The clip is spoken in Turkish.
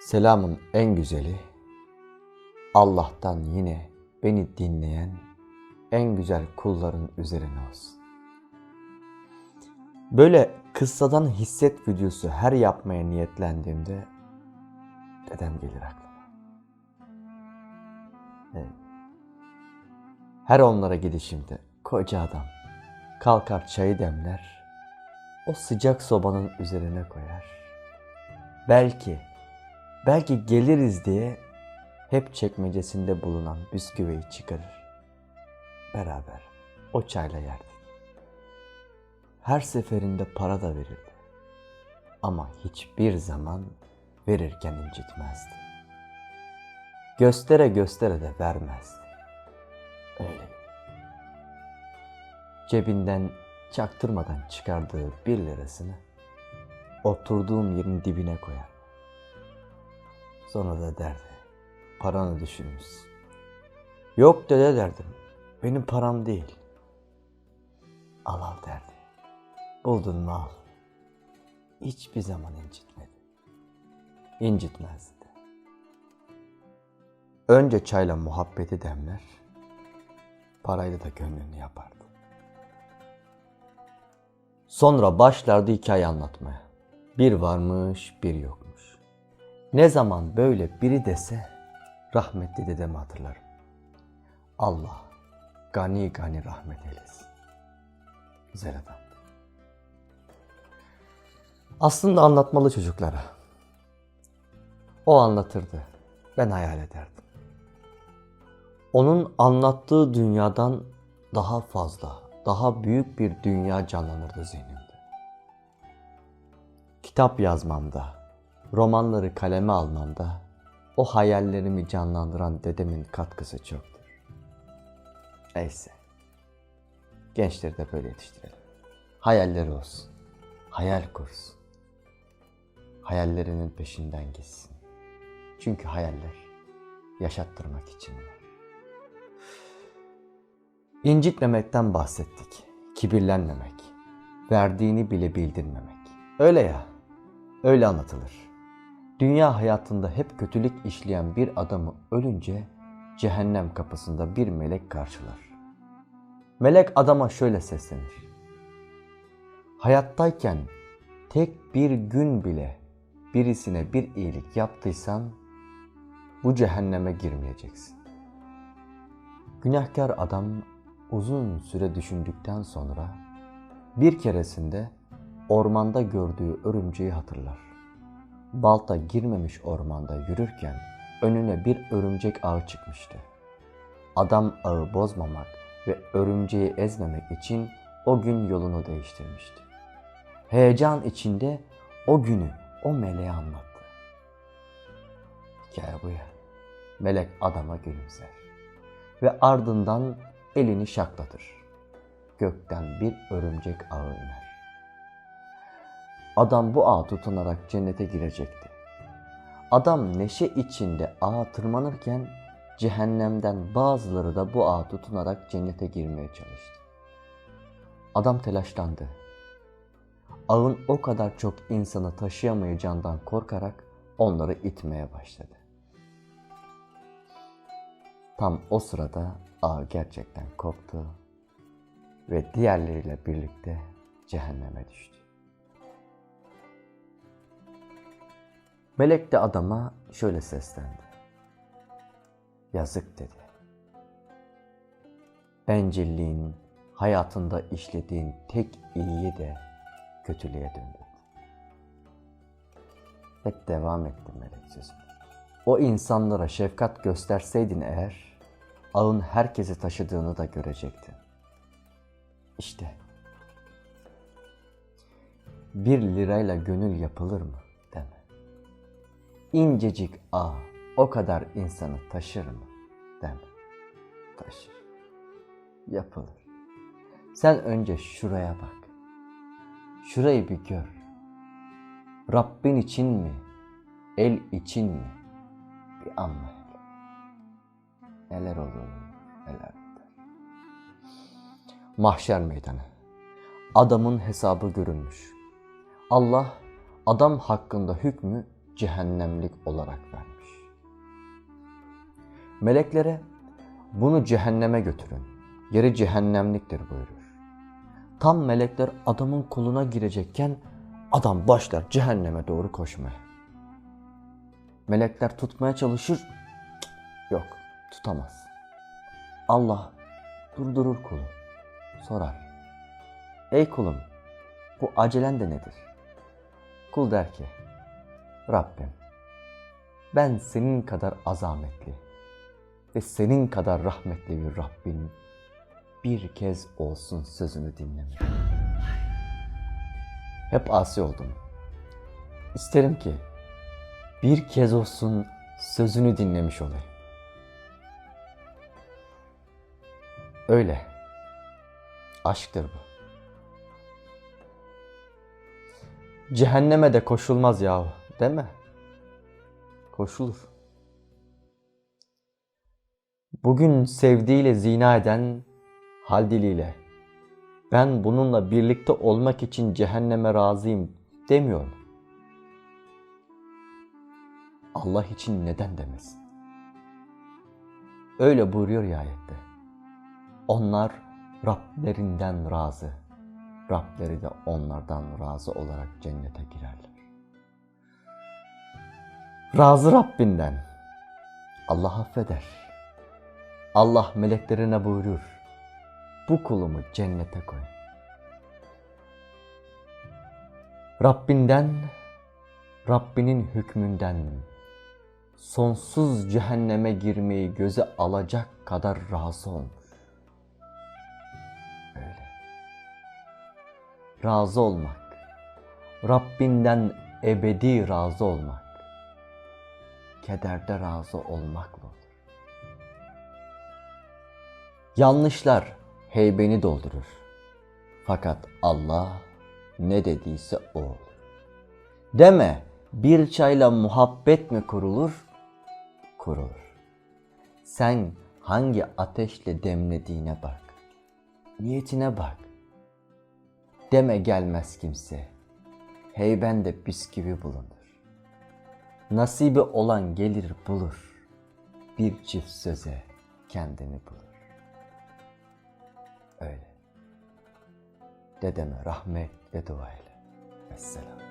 Selamın en güzeli Allah'tan yine beni dinleyen en güzel kulların üzerine olsun. Böyle kıssadan hisset videosu her yapmaya niyetlendiğimde dedem gelir aklıma. Evet. Her onlara gidişimde koca adam kalkar çayı demler, o sıcak sobanın üzerine koyar. Belki, belki geliriz diye hep çekmecesinde bulunan bisküviyi çıkarır. Beraber o çayla yerdik. Her seferinde para da verirdi. Ama hiçbir zaman verirken incitmezdi. Göstere göstere de vermezdi. Öyle. Cebinden çaktırmadan çıkardığı bir lirasını oturduğum yerin dibine koyar. Sonra da derdi, paranı düşürmüşsün. Yok dede derdim, benim param değil. Al al derdi. Buldun mu al. Hiçbir zaman incitmedi. İncitmezdi. Önce çayla muhabbeti demler, parayla da gönlünü yapardı. Sonra başlardı hikaye anlatmaya. Bir varmış, bir yokmuş. Ne zaman böyle biri dese rahmetli dedemi hatırlarım. Allah gani gani rahmet eylesin. Güzel adam. Aslında anlatmalı çocuklara. O anlatırdı. Ben hayal ederdim. Onun anlattığı dünyadan daha fazla, daha büyük bir dünya canlanırdı zihnimde. Kitap yazmamda, romanları kaleme almamda o hayallerimi canlandıran dedemin katkısı çoktur. Neyse. Gençleri de böyle yetiştirelim. Hayalleri olsun. Hayal kursun. Hayallerinin peşinden gitsin. Çünkü hayaller yaşattırmak için var. İncitmemekten bahsettik. Kibirlenmemek. Verdiğini bile bildirmemek. Öyle ya. Öyle anlatılır. Dünya hayatında hep kötülük işleyen bir adamı ölünce cehennem kapısında bir melek karşılar. Melek adama şöyle seslenir. Hayattayken tek bir gün bile birisine bir iyilik yaptıysan bu cehenneme girmeyeceksin. Günahkar adam uzun süre düşündükten sonra bir keresinde ormanda gördüğü örümceği hatırlar. Balta girmemiş ormanda yürürken önüne bir örümcek ağı çıkmıştı. Adam ağı bozmamak ve örümceği ezmemek için o gün yolunu değiştirmişti. Heyecan içinde o günü o meleğe anlattı. Hikaye bu ya. Melek adama gülümser ve ardından elini şaklatır. Gökten bir örümcek ağı iner. Adam bu ağa tutunarak cennete girecekti. Adam neşe içinde ağa tırmanırken cehennemden bazıları da bu ağa tutunarak cennete girmeye çalıştı. Adam telaşlandı. Ağın o kadar çok insanı taşıyamayacağından korkarak onları itmeye başladı. Tam o sırada ağ gerçekten koptu ve diğerleriyle birlikte cehenneme düştü. Melek de adama şöyle seslendi. Yazık dedi. Bencilliğin hayatında işlediğin tek iyiyi de kötülüğe döndürdü. Hep devam etti melek sözüne. O insanlara şefkat gösterseydin eğer, ağın herkesi taşıdığını da görecektin. İşte, bir lirayla gönül yapılır mı. İncecik ağ o kadar insanı taşır mı deme. Taşır. Yapılır. Sen önce şuraya bak. Şurayı bir gör. Rabbin için mi? El için mi? Bir anla hele. Neler olur, neler biter. Mahşer meydanı. Adamın hesabı görülmüş. Allah adam hakkında hükmü cehennemlik olarak vermiş. Meleklere bunu cehenneme götürün. Yeri cehennemliktir buyurur. Tam melekler adamın koluna girecekken adam başlar cehenneme doğru koşmaya. Melekler tutmaya çalışır. Yok, tutamaz. Allah durdurur kulu. Sorar. Ey kulum, bu acelen de nedir? Kul der ki, Rabbim, ben senin kadar azametli ve senin kadar rahmetli bir Rabbin bir kez olsun sözünü dinlemedim. Hep asi oldum. İsterim ki bir kez olsun sözünü dinlemiş olayım. Öyle. Aşktır bu. Cehenneme de koşulmaz yahu, değil mi? Koşulur. Bugün sevdiğiyle zina eden hal diliyle ben bununla birlikte olmak için cehenneme razıyım demiyor mu? Allah için neden demesin? Öyle buyuruyor ya ayette. Onlar Rablerinden razı. Rableri de onlardan razı olarak cennete girerler. Razı Rabbinden. Allah affeder. Allah meleklerine buyurur. Bu kulumu cennete koy. Rabbinden, Rabbinin hükmünden sonsuz cehenneme girmeyi göze alacak kadar razı olmuş. Öyle. Razı olmak, Rabbinden ebedi razı olmak, kederde razı olmakla olur. Yanlışlar heybeni doldurur. Fakat Allah ne dediyse o olur. Deme bir çayla muhabbet mi kurulur? Kurulur. Sen hangi ateşle demlediğine bak. Niyetine bak. Deme gelmez kimse. Heyben de bisküvi bulunur. Nasibi olan gelir bulur. Bir çift söze kendini bulur. Öyle. Dedeme rahmet ve dua eyle. Vesselam.